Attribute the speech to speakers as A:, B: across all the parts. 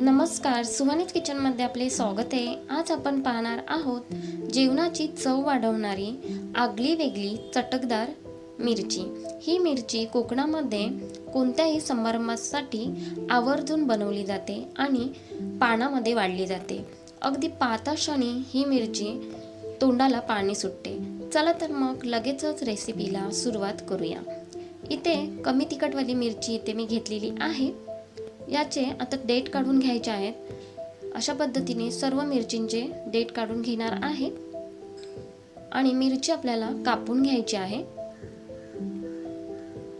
A: नमस्कार सुहानीच किचनमध्ये आपले स्वागत आहे. आज आपण पाहणार आहोत जेवणाची चव वाढवणारी आगली वेगळी चटकदार मिरची. ही मिरची कोकणामध्ये कोणत्याही समारंभासाठी आवर्जून बनवली जाते आणि पानामध्ये वाढली जाते. अगदी पाहता क्षणी ही मिरची तोंडाला पाणी सुटते. चला तर मग लगेचच रेसिपीला सुरुवात करूया. इथे कमी तिखटवाली मिरची इथे मी घेतलेली आहे. याचे आता डेट काढून घ्यायचे आहेत. अशा पद्धतीने सर्व मिरचींचे डेट काढून घेणार आहे. आणि मिरची आपल्याला कापून घ्यायची आहे.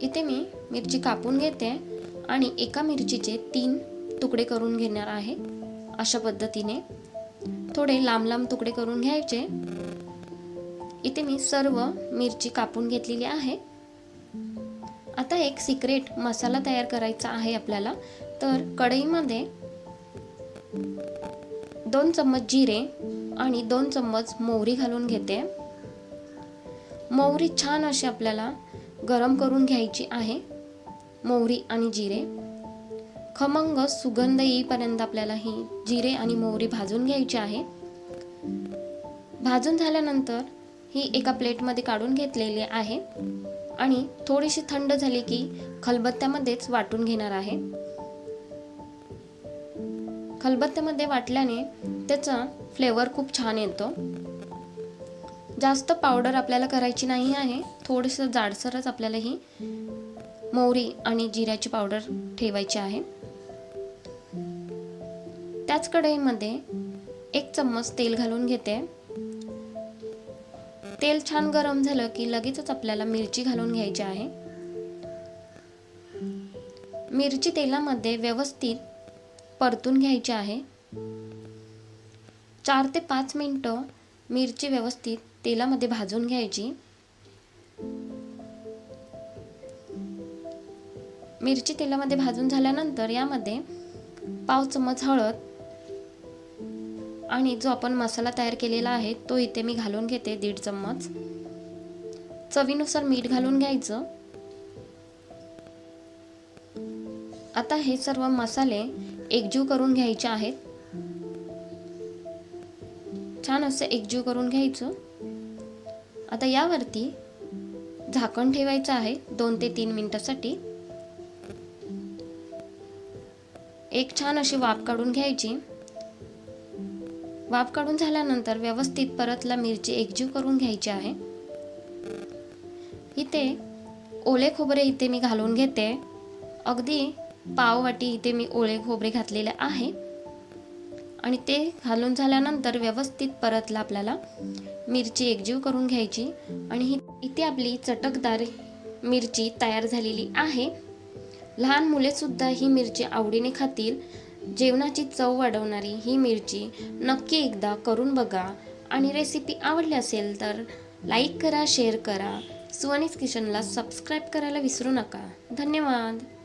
A: इथे मी मिरची कापून घेते आणि एका मिरचीचे तीन तुकडे करून घेणार आहे. अशा पद्धतीने थोडे लांब लांब तुकडे करून घ्यायचे. इथे मी सर्व मिरची कापून घेतलेली आहे. आता एक सिक्रेट मसाला तयार करायचा आहे आपल्याला. तर कढईमध्ये दोन चम्मच जिरे आणि दोन चम्मच मोहरी घालून घेते. मोहरी छान अशी आपल्याला गरम करून घ्यायची आहे. मोहरी आणि जिरे. खमंग सुगंध येईपर्यंत आपल्याला ही जिरे आणि मोहरी भाजून घ्यायची आहे. भाजून झाल्यानंतर ही एका प्लेटमध्ये काढून घेतलेली आहे. आणि थोडीशी थंड झाली की खलबत्त्यामध्येच वाटून घेणार आहे. खलबत्त्यामध्ये वाटल्याने त्याचा फ्लेवर खूप छान येतो. जास्त पावडर आपल्याला करायची नाही आहे. थोडंसं जाडसरच आपल्याला ही मोहरी आणि जिऱ्याची पावडर ठेवायची आहे. त्याच कढईमध्ये एक चम्मच तेल घालून घेते. तेल छान गरम झालं की लगेचच आपल्याला मिरची घालून घ्यायची आहे. मिरची तेलामध्ये व्यवस्थित परतून घ्यायची आहे. चार ते पाच मिनटं मिरची व्यवस्थित तेलामध्ये भाजून घ्यायची. मिरची तेलामध्ये भाजून झाल्यानंतर यामध्ये पाव चमच हळद आणि जो आपण मसाला तयार केलेला आहे तो इथे मी घालून घेते दीड चम्मच. चवीनुसार मीठ घालून घ्यायचं. आता हे सर्व मसाले एकजीव करून घ्यायचे आहेत. छान असं एकजीव करून घ्यायचं. आता यावरती झाकण ठेवायचं आहे दोन ते तीन मिनिटासाठी. एक छान अशी वाफ काढून घ्यायची. वाफ काढून झाल्यानंतर व्यवस्थित परतला मिरची एकजीव करून घ्यायची आहे. इथे ओले खोबरे इथे मी घालून घेते. अगदी पाववाटी इथे मी ओले खोबरे घातलेले आहे. आणि ते घालून झाल्यानंतर व्यवस्थित परतला आपल्याला मिरची एकजीव करून घ्यायची. आणि इथे आपली चटकदार मिरची तयार झालेली आहे. लहान मुलेसुद्धा ही मिरची आवडीने खातील. जेवणाची चव वाढवणारी ही मिरची नक्की एकदा करून बघा. आणि रेसिपी आवडली असेल तर लाईक करा शेअर करा. सुवनीस किचनला सबस्क्राईब करायला विसरू नका. धन्यवाद.